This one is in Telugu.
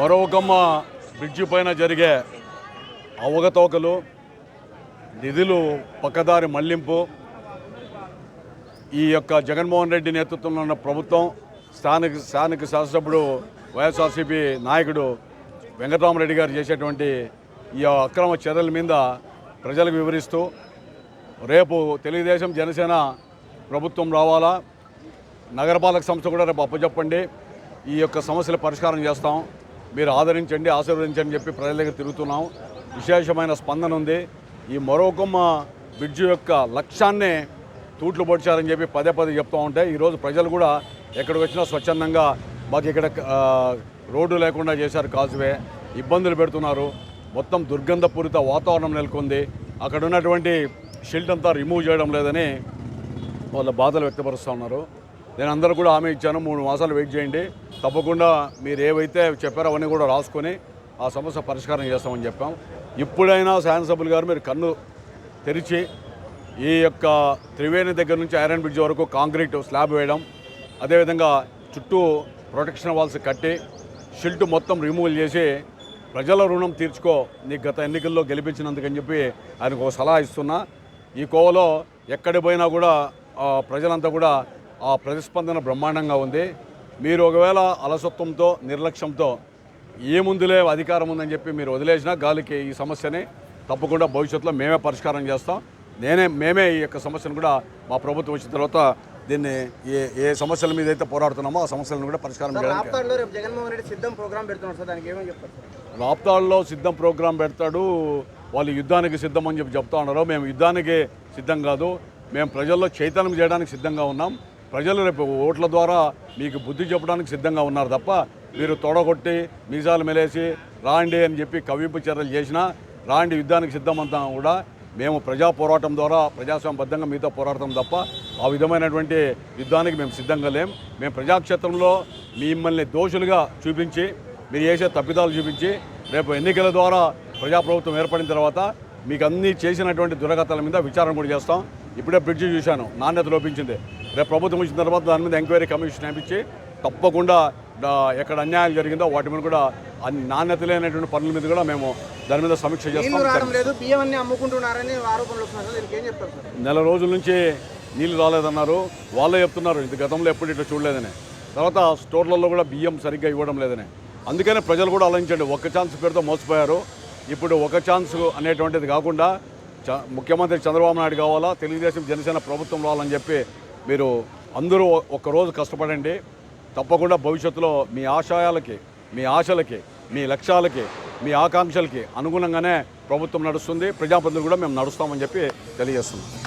మరొకమ్మ బ్రిడ్జి పైన జరిగే అవగతవకలు నిధులు పక్కదారి మళ్ళింపు ఈ యొక్క జగన్మోహన్ రెడ్డి నేతృత్వంలో ఉన్న ప్రభుత్వం స్థానిక స్థానిక శాసనసభ్యుడు వైఎస్ఆర్సీపీ నాయకుడు వెంకటరామరెడ్డి గారు చేసేటువంటి ఈ అక్రమ చర్యల మీద ప్రజలకు వివరిస్తూ రేపు తెలుగుదేశం జనసేన ప్రభుత్వం రావాలా నగరపాలక సంస్థ కూడా రేపు అప్పచెప్పండి ఈ యొక్క సమస్యల పరిష్కారం చేస్తాం. మీరు ఆదరించండి ఆశీర్వదించండి అని చెప్పి ప్రజల దగ్గర తిరుగుతున్నాం. విశేషమైన స్పందన ఉంది. ఈ మరోకొమ్మ బ్రిడ్జ్ యొక్క లక్ష్యాన్నే తూట్లు పొడిచారని చెప్పి పదే పదే చెప్తూ ఉంటే ఈరోజు ప్రజలు కూడా ఎక్కడికి వచ్చినా స్వచ్ఛందంగా మాకు ఇక్కడ రోడ్డు లేకుండా చేశారు కాజువే. ఇబ్బందులు పెడుతున్నారు. మొత్తం దుర్గంధపూరిత వాతావరణం నెలకొంది. అక్కడ ఉన్నటువంటి షిల్ట్ అంతా రిమూవ్ చేయడం లేదని వాళ్ళ బాధలు వ్యక్తపరుస్తూ ఉన్నారు. నేను అందరూ కూడా హామీ ఇచ్చాను. మూడు మాసాలు వెయిట్ చేయండి. తప్పకుండా మీరు ఏవైతే చెప్పారో అవన్నీ కూడా రాసుకొని ఆ సమస్య పరిష్కారం చేస్తామని చెప్పాం. ఇప్పుడైనా శాసనసభ్యులు గారు మీరు కన్ను తెరిచి ఈ యొక్క త్రివేణి దగ్గర నుంచి ఐరన్ బ్రిడ్జ్ వరకు కాంక్రీట్ స్లాబ్ వేయడం అదేవిధంగా చుట్టూ ప్రొటెక్షన్ వాల్స్ కట్టి షిల్ట్ మొత్తం రిమూవల్ చేసి ప్రజల రుణం తీర్చుకో నీకు గత ఎన్నికల్లో గెలిపించినందుకని చెప్పి ఆయనకు ఒక సలహా ఇస్తున్నా. ఈ కోవలో ఎక్కడి పోయినా కూడా ప్రజలంతా కూడా ఆ ప్రతిస్పందన బ్రహ్మాండంగా ఉంది. మీరు ఒకవేళ అలసత్వంతో నిర్లక్ష్యంతో ఏముందులే అధికారం ఉందని చెప్పి మీరు వదిలేసినా గాలికి ఈ సమస్యని తప్పకుండా భవిష్యత్తులో మేమే పరిష్కారం చేస్తాం. నేనే మేమే ఈ యొక్క సమస్యను కూడా మా ప్రభుత్వం వచ్చిన తర్వాత దీన్ని ఏ ఏ సమస్యల మీద అయితే పోరాడుతున్నామో ఆ సమస్యలను కూడా పరిష్కారం చేయడానికి రాప్తాడులో సార్? రాప్తాడులో సిద్ధం ప్రోగ్రాం పెడతాడు. వాళ్ళు యుద్ధానికి సిద్ధం అని చెప్పి చెప్తా ఉన్నారు. మేము యుద్ధానికి సిద్ధం కాదు. మేము ప్రజల్లో చైతన్యం చేయడానికి సిద్ధంగా ఉన్నాం. ప్రజలు రేపు ఓట్ల ద్వారా మీకు బుద్ధి చెప్పడానికి సిద్ధంగా ఉన్నారు తప్ప మీరు తొడగొట్టి మీసాలు మెలేసి రాండి అని చెప్పి కవింపు చర్యలు చేసినా రాండి యుద్ధానికి సిద్ధమంతా కూడా మేము ప్రజా పోరాటం ద్వారా ప్రజాస్వామ్యబద్ధంగా మీతో పోరాడతాం తప్ప ఆ విధమైనటువంటి యుద్ధానికి మేము సిద్ధంగా లేం. మేము ప్రజాక్షేత్రంలో మిమ్మల్ని దోషులుగా చూపించి మీరు చేసే తప్పిదాలు చూపించి రేపు ఎన్నికల ద్వారా ప్రజాప్రభుత్వం ఏర్పడిన తర్వాత మీకు అన్ని చేసినటువంటి దురగతాల మీద విచారణ కూడా చేస్తాం. ఇప్పుడే బ్రిడ్జి చూశాను. నాణ్యత లోపించింది. రేపు ప్రభుత్వం వచ్చిన తర్వాత దాని మీద ఎంక్వైరీ కమిషన్ వేయించి తప్పకుండా ఎక్కడ అన్యాయం జరిగిందో వాటి మీద కూడా అన్ని నాణ్యత లేనటువంటి పనుల మీద కూడా మేము దాని మీద సమీక్ష చేస్తాం. నెల రోజుల నుంచి నీళ్ళు రాలేదన్నారు. వాళ్ళే చెప్తున్నారు ఇది గతంలో ఎప్పుడు ఇట్లా చూడలేదని. తర్వాత స్టోర్లలో కూడా బియ్యం సరిగ్గా ఇవ్వడం లేదని. అందుకనే ప్రజలు కూడా ఆలోచించండి ఒక ఛాన్స్ పేరుతో మోసపోయారు. ఇప్పుడు ఒక ఛాన్స్ అనేటువంటిది కాకుండా ముఖ్యమంత్రి చంద్రబాబు నాయుడు కావాలా? తెలుగుదేశం జనసేన ప్రభుత్వం రావాలని చెప్పి మీరు అందరూ ఒక్కరోజు కష్టపడండి. తప్పకుండా భవిష్యత్తులో మీ ఆశయాలకి మీ ఆశలకి మీ లక్ష్యాలకి మీ ఆకాంక్షలకి అనుగుణంగానే ప్రభుత్వం నడుస్తుంది. ప్రజాప్రతినిధులు కూడా మేము నడుస్తామని చెప్పి తెలియజేస్తున్నాం.